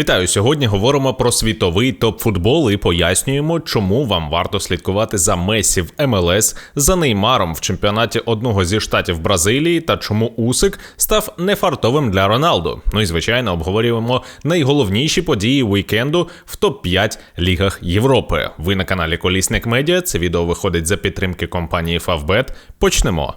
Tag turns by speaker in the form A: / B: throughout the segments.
A: Вітаю! Сьогодні говоримо про світовий топ-футбол і пояснюємо, чому вам варто слідкувати за Месі в МЛС, за Неймаром в чемпіонаті одного зі штатів Бразилії та чому Усик став нефартовим для Роналду. Ну і звичайно обговорюємо найголовніші події вікенду в топ-5 лігах Європи. Ви на каналі Колісник Медіа. Це відео виходить за підтримки компанії Favbet. Почнемо.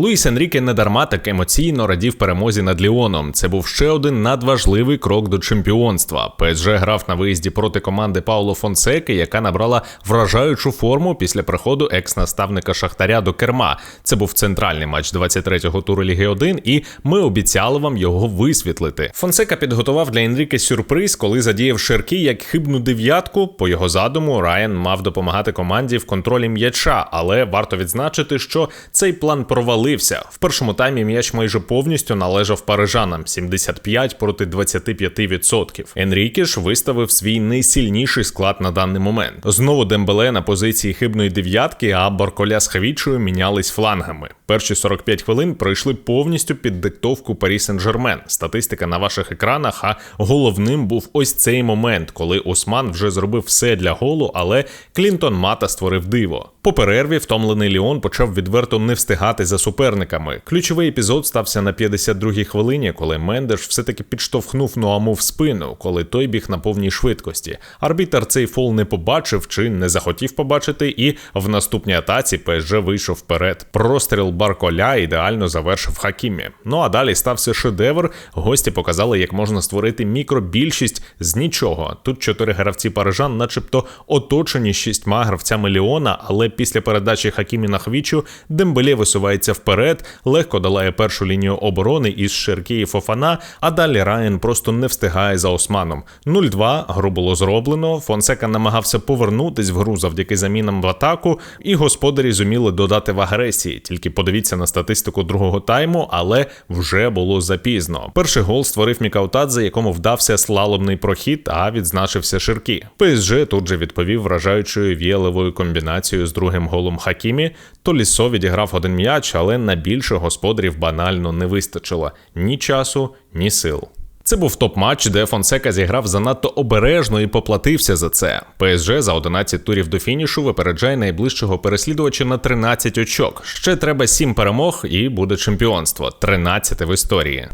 A: Луїс Енріке недарма так емоційно радів перемозі над Ліоном. Це був ще один надважливий крок до чемпіонства. ПСЖ грав на виїзді проти команди Пауло Фонсеки, яка набрала вражаючу форму після приходу екс-наставника Шахтаря до керма. Це був центральний матч 23-го туру Ліги 1, і ми обіцяли вам його висвітлити. Фонсека підготував для Енріке сюрприз, коли задіяв Шеркі як хибну дев'ятку. По його задуму Райан мав допомагати команді в контролі м'яча, але варто відзначити, що цей план провалив провалився. В першому таймі м'яч майже повністю належав парижанам 75 проти 25%. Енріке ж виставив свій найсильніший склад на даний момент. Знову Дембеле на позиції хибної дев'ятки, а Барколя з Хавічою мінялись флангами. Перші 45 хвилин пройшли повністю під диктовку Парі Сен-Жермен. Статистика на ваших екранах. А головним був ось цей момент, коли Осман вже зробив все для голу, але Клінтон Мата створив диво. По перерві втомлений Ліон почав відверто не встигати за суперниками. Ключовий епізод стався на 52-й хвилині, коли Мендеш все-таки підштовхнув Нуаму в спину, коли той біг на повній швидкості. Арбітер цей фол не побачив чи не захотів побачити, і в наступній атаці ПСЖ вийшов вперед. Простріл Барколя ідеально завершив Хакімі. Ну а далі стався шедевр. Гості показали, як можна створити мікробільшість з нічого. Тут чотири гравці парижан, начебто, оточені шістьма гравцями Ліона, але після передачі Хакімі на Хвічу Дембелє висувається вперед, легко долає першу лінію оборони із Шеркі і Фофана, а далі Райан просто не встигає за Османом. 0-2, гру було зроблено. Фонсека намагався повернутись в гру завдяки замінам в атаку, і господарі зуміли додати в агресії. Тільки подивіться на статистику другого тайму, але вже було запізно. Перший гол створив Мікаутадзе, якому вдався слаломний прохід, а відзначився Ширкі. ПСЖ тут же відповів вражаючою в'єлевою комбінацією з другим голом Хакімі. Толісо відіграв один м'яч, але на більше господарів банально не вистачило ні часу, ні сил. Це був топ-матч, де Фонсека зіграв занадто обережно і поплатився за це. ПСЖ за 11 турів до фінішу випереджає найближчого переслідувача на 13 очок. Ще треба 7 перемог, і буде чемпіонство 13 в історії.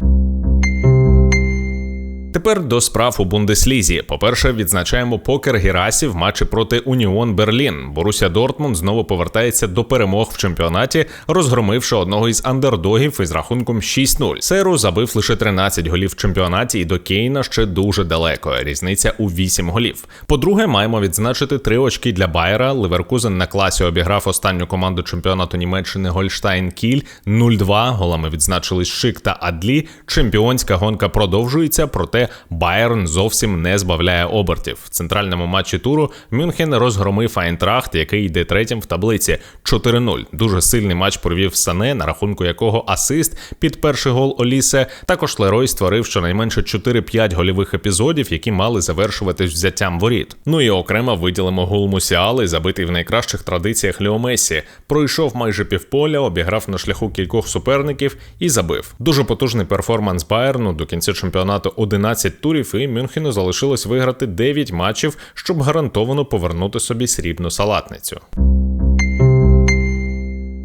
A: Тепер до справ у Бундеслізі. По-перше, відзначаємо покер Герасі в матчі проти Уніон Берлін. Боруся Дортмунд знову повертається до перемог в чемпіонаті, розгромивши одного із андердогів із рахунком 6-0. Серу забив лише 13 голів в чемпіонаті, і до Кейна ще дуже далеко. Різниця у 8 голів. По-друге, маємо відзначити три очки для Байера. Ливеркузен на класі обіграв останню команду чемпіонату Німеччини Гольштайн Кіль 0-2. Голами відзначились Шик та Адлі. Чемпіонська гонка продовжується, проте. Байерн зовсім не збавляє обертів. В центральному матчі туру Мюнхен розгромив Айнтрахт, який йде третім в таблиці 4-0. Дуже сильний матч провів Сане, на рахунку якого асист під перший гол Олісе. Також Лерой створив щонайменше 4-5 гольових епізодів, які мали завершуватись взяттям воріт. Ну і окремо виділимо гол Мусіали, забитий в найкращих традиціях Лео Месі. Пройшов майже півполя, обіграв на шляху кількох суперників і забив. Дуже потужний перформанс Байерну до кінця чемпіонату 11 12 турів, і Мюнхену залишилось виграти 9 матчів, щоб гарантовано повернути собі срібну салатницю.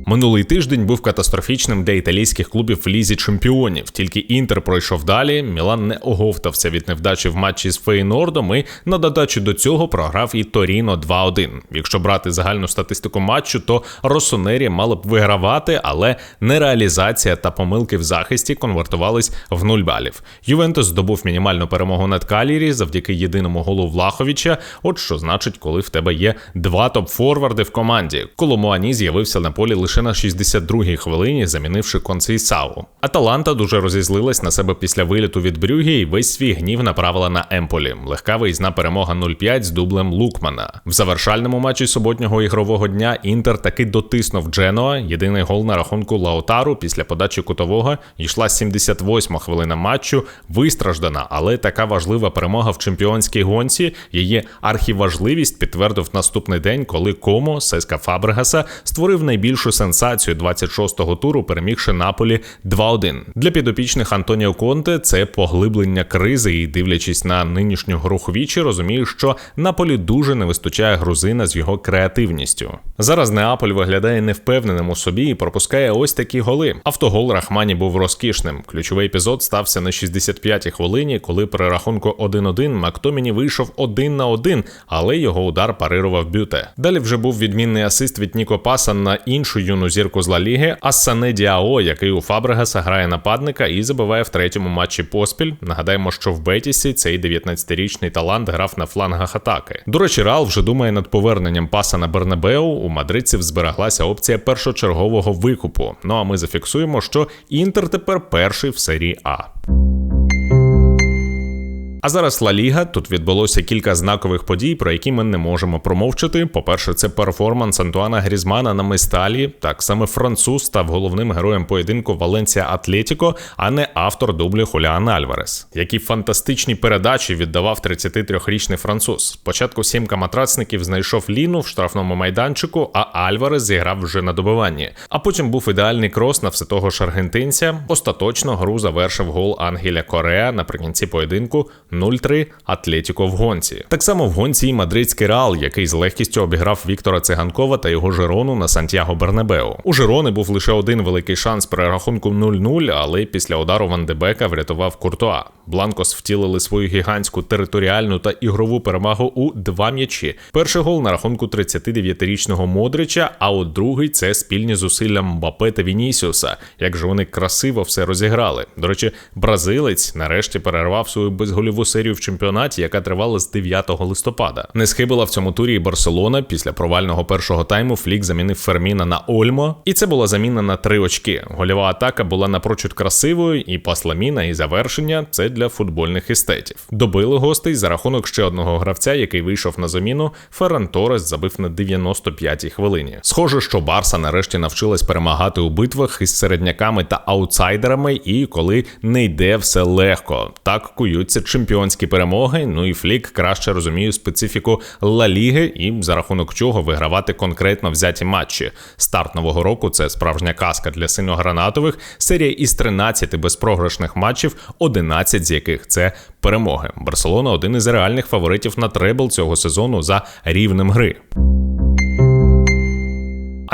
A: Минулий тиждень був катастрофічним для італійських клубів в лізі чемпіонів. Тільки інтер пройшов далі. Мілан не оговтався від невдачі в матчі з Фейнордом і на додачу до цього програв і Торіно 2-1. Якщо брати загальну статистику матчу, то Росонері мало б вигравати, але нереалізація та помилки в захисті конвертувались в нуль балів. Ювентус здобув мінімальну перемогу над Калірі завдяки єдиному голу Влаховича. От що значить, коли в тебе є два топ-форварди в команді. Коломуані з'явився на полі лише лише на 62-й хвилині, замінивши Концейсау. Аталанта дуже розізлилась на себе після виліту від Брюгі і весь свій гнів направила на Емполі. Легка виїзна перемога 0-5 з дублем Лукмана. В завершальному матчі суботнього ігрового дня Інтер таки дотиснув Дженоа. Єдиний гол на рахунку Лаутару після подачі кутового йшла 78-ма хвилина матчу. Вистраждана, але така важлива перемога в чемпіонській гонці. Її архіважливість підтвердив наступний день, коли Комо Сеска Фабрегаса створив найбільшу сенсацію сенсацію 26-го туру, перемігши Наполі 2-1. Для підопічних Антоніо Конте це поглиблення кризи, і дивлячись на нинішню гру Хвічі, розумію, що Наполі дуже не вистачає грузина з його креативністю. Зараз Неаполь виглядає невпевненим у собі і пропускає ось такі голи. Автогол Рахмані був розкішним. Ключовий епізод стався на 65-й хвилині, коли при рахунку 1-1 Мактоміні вийшов один на один, але його удар парирував бюте. Далі вже був відмінний асист від Ніко Паса на іншу юну зірку з Ла Ліги, Ассане Діао, який у Фабрегаса грає нападника і забиває в третьому матчі поспіль. Нагадаємо, що в Бетісі цей 19-річний талант грав на флангах атаки. До речі, Реал вже думає над поверненням паса на Бернабеу. У мадридців збереглася опція першочергового викупу. Ну а ми зафіксуємо, що Інтер тепер перший в серії А. А зараз Ла Ліга. Тут відбулося кілька знакових подій, про які ми не можемо промовчати. По-перше, це перформанс Антуана Грізмана на Месталі. Так саме француз став головним героєм поєдинку Валенція Атлетіко, а не автор дублю Хуліан Альварес. Які фантастичні передачі віддавав 33-річний француз. Спочатку сімка матрацників знайшов ліну в штрафному майданчику, а Альварес зіграв вже на добиванні. А потім був ідеальний крос на все того ж аргентинця. Остаточно гру завершив гол Ангеля Корея наприкінці поєдинку. 0-3 Атлетіко в гонці. Так само в гонці і мадридський Реал, який з легкістю обіграв Віктора Циганкова та його Жирону на Сантьяго Бернебеу. У Жирони був лише один великий шанс при рахунку 0-0, але після удару Ван Дебека врятував Куртуа. Бланкос втілили свою гігантську територіальну та ігрову перемагу у два м'ячі. Перший гол на рахунку 39-річного Модрича, а от другий це спільні зусилля Мбапе та Вінісіуса. Як же вони красиво все розіграли. До речі, бразилець нарешті перервав свою безгольову серію в чемпіонаті, яка тривала з 9 листопада. Не схибила в цьому турі і Барселона. Після провального першого тайму Флік замінив Ферміна на Ольмо, і це була заміна на три очки. Гольова атака була напрочуд красивою, і пас Ламіна, і завершення це для футбольних естетів. Добили гостей за рахунок ще одного гравця, який вийшов на заміну. Ферран Торес забив на 95-й хвилині. Схоже, що Барса нарешті навчилась перемагати у битвах із середняками та аутсайдерами, і коли не йде все легко. Так куються чемпіонські перемоги. Ну і Флік краще розуміє специфіку Ла Ліги і за рахунок чого вигравати конкретно взяті матчі. Старт нового року це справжня казка для синьогранатових. Серія із 13 безпрограшних матчів, 11 з яких це перемоги. Барселона один із реальних фаворитів на требл цього сезону за рівнем гри.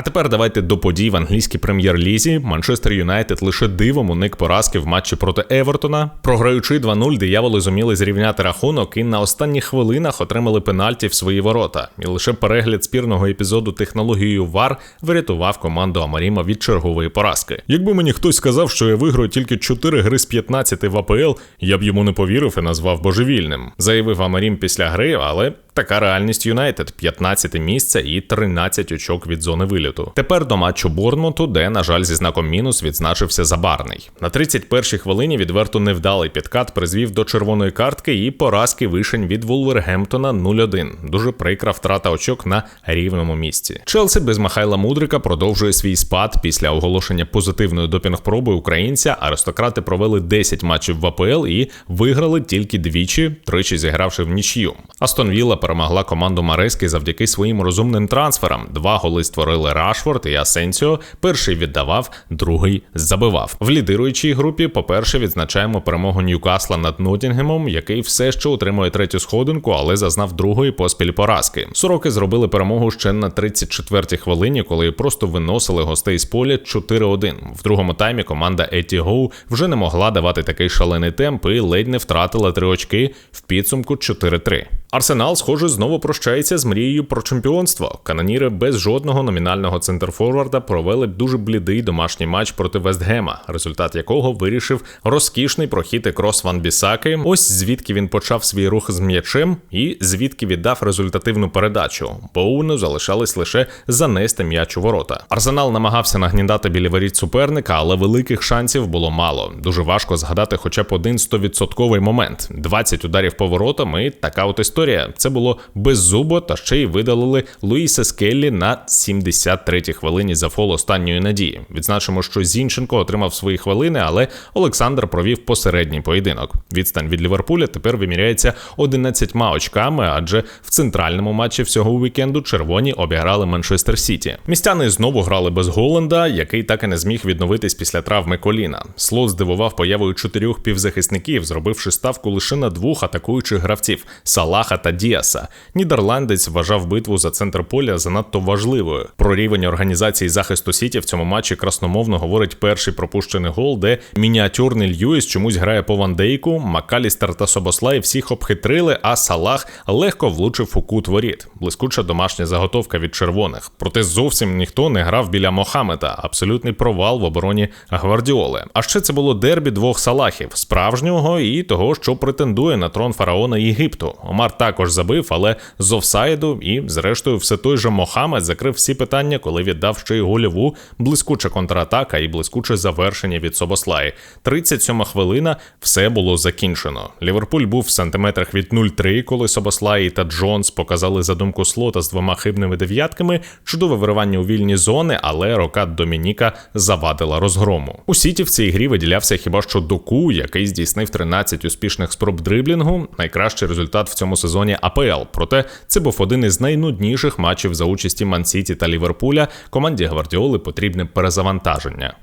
A: Тепер давайте до подій в англійській прем'єр-лізі. Манчестер Юнайтед лише дивом уник поразки в матчі проти Евертона. Програючи 2-0, дияволи зуміли зрівняти рахунок і на останніх хвилинах отримали пенальті в свої ворота. І лише перегляд спірного епізоду технологією VAR врятував команду Амаріма від чергової поразки. Якби мені хтось сказав, що я виграю тільки 4 гри з 15 в АПЛ, я б йому не повірив і назвав божевільним. Заявив Амарім після гри, але така реальність Юнайтед: 15 місце і 13 очок від зони виліту. Тепер до матчу Борнмуту, де, на жаль, зі знаком мінус відзначився Забарний. На 31-й хвилині відверто невдалий підкат призвів до червоної картки і поразки вишень від Вулвергемптона 0-1. Дуже прикра втрата очок на рівному місці. Челсі без Михайла Мудрика продовжує свій спад після оголошення позитивної допінг-проби українця. Аристократи провели 10 матчів в АПЛ і виграли тільки двічі, тричі зігравши в нічю. Астон Вілла перемогла команду Марески завдяки своїм розумним трансферам. Два голи створили Рашфорд і Асенсіо. Перший віддавав, другий забивав. В лідируючій групі, по-перше, відзначаємо перемогу Ньюкасла над Ноттінгемом, який все ще утримує третю сходинку, але зазнав другої поспіль поразки. Сороки зробили перемогу ще на 34-й хвилині, коли просто виносили гостей з поля 4-1. В другому таймі команда Еті Гоу вже не могла давати такий шалений темп і ледь не втратила три очки в підсумку 4-3. Арсенал, схоже, знову прощається з мрією про чемпіонство. Каноніри без жодного номінального центрфорварда провели дуже блідий домашній матч проти Вестгема, результат якого вирішив розкішний прохід крос Ван Бісаки. Ось звідки він почав свій рух з м'ячем, і звідки віддав результативну передачу. Боуну залишалось лише занести м'яч у ворота. Арсенал намагався нагнідати біля воріт суперника, але великих шансів було мало. Дуже важко згадати хоча б один 100% момент: 20 ударів по воротам і така от історія. Це було беззубо, та ще й видалили Луїса Скеллі на 73-й хвилині за фол останньої надії. Відзначимо, що Зінченко отримав свої хвилини, але Олександр провів посередній поєдинок. Відстань від Ліверпуля тепер виміряється 11 очками, адже в центральному матчі всього вікенду червоні обіграли Манчестер Сіті. Містяни знову грали без Голланда, який так і не зміг відновитись після травми коліна. Слот здивував появою чотирьох півзахисників, зробивши ставку лише на двох атакуючих гравців Салаха та Діаса. Нідерландець вважав битву за центр поля занадто важливою. Про рівень організації захисту Сіті в цьому матчі красномовно говорить перший пропущений гол, де мініатюрний Льюіс чомусь грає по Вандейку, Макалістер та Собослай всіх обхитрили, а Салах легко влучив у кут воріт. Блискуча домашня заготовка від червоних. Проте зовсім ніхто не грав біля Мохамета. Абсолютний провал в обороні Гвардіоли. А ще це було дербі двох салахів: справжнього і того, що претендує на трон фараона Єгипту. Омар також забив, але з офсайду, і, зрештою, все той же Мохамед закрив всі питання, коли віддав ще й гольову, блискуча контратака і блискуче завершення від Собослаї. 37 хвилина, все було закінчено. Ліверпуль був в сантиметрах від 0-3, коли Собослаї та Джонс показали задумку слота з двома хибними дев'ятками, чудове виривання у вільні зони, але рокат Домініка завадила розгрому. У сіті в цій грі виділявся хіба що доку, який здійснив 13 успішних спроб дриблінгу. Найкращий результат в цьому сезоні АПЛ. Проте це був один із найнудніших матчів за участі Мансіті та Ліверпуля. Команді Гвардіоли потрібне перезавантаження.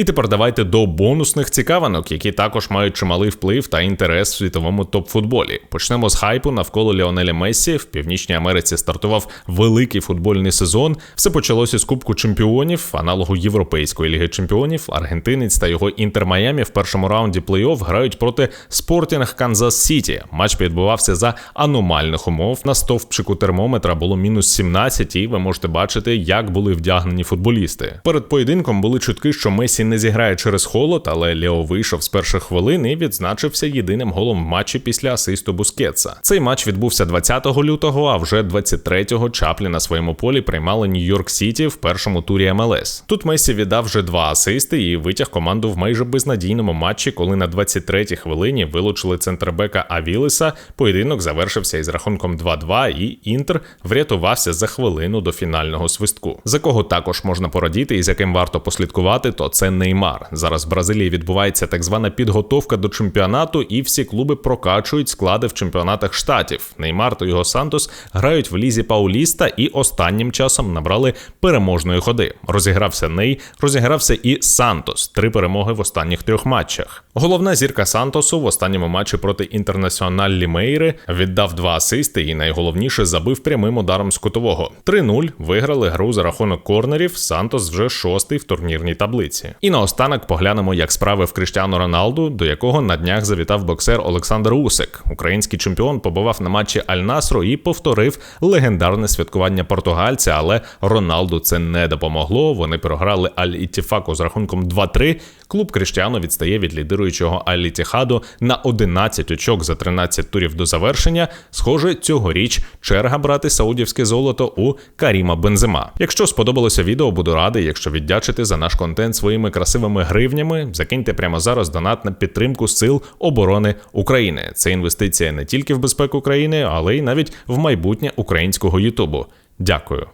A: І тепер давайте до бонусних цікавинок, які також мають чималий вплив та інтерес в світовому топ-футболі. Почнемо з хайпу навколо Леонеля Мессі. В Північній Америці стартував великий футбольний сезон. Все почалося з Кубку чемпіонів, аналогу Європейської ліги чемпіонів. Аргентинець та його інтер Майамі в першому раунді плей-офф грають проти Спортінг Канзас Сіті. Матч відбувався за аномальних умов. На стовпчику термометра було мінус 17, і ви можете бачити, як були вдягнені футболісти. Перед поєдинком були чутки, що Месі не зіграє через холод, але Лео вийшов з перших хвилин і відзначився єдиним голом в матчі після асисту Бускетса. Цей матч відбувся 20 лютого, а вже 23-го Чаплі на своєму полі приймали Нью-Йорк Сіті в першому турі МЛС. Тут Месі віддав вже два асисти і витяг команду в майже безнадійному матчі, коли на 23-й хвилині вилучили центрбека Авілеса. Поєдинок завершився із рахунком 2-2, і Інтер врятувався за хвилину до фінального свистку. За кого також можна порадіти і з яким варто послідкувати, то це Неймар. Зараз в Бразилії відбувається так звана підготовка до чемпіонату, і всі клуби прокачують склади в чемпіонатах штатів. Неймар та його Сантос грають в лізі Пауліста і останнім часом набрали переможної ходи. Розігрався Ней, розігрався і Сантос. Три перемоги в останніх трьох матчах. Головна зірка Сантосу в останньому матчі проти інтернаціональ Лімейри віддав два асисти і найголовніше забив прямим ударом з кутового. 3-0 виграли гру за рахунок корнерів. Сантос вже шостий в турнірній таблиці. І наостанок поглянемо, як справи в Криштіану Роналду, до якого на днях завітав боксер Олександр Усик. Український чемпіон побував на матчі Аль-Насру і повторив легендарне святкування португальця, але Роналду це не допомогло. Вони програли Аль-Іттіфаку з рахунком 2-3. Клуб Криштіану відстає від лідируючого Аль-Іттіхаду на 11 очок за 13 турів до завершення. Схоже, цьогоріч черга брати саудівське золото у Каріма Бензема. Якщо сподобалося відео, буду радий, якщо віддячити за наш контент своїми красивими гривнями. Закиньте прямо зараз донат на підтримку сил оборони України. Це інвестиція не тільки в безпеку країни, але й навіть в майбутнє українського Ютубу. Дякую.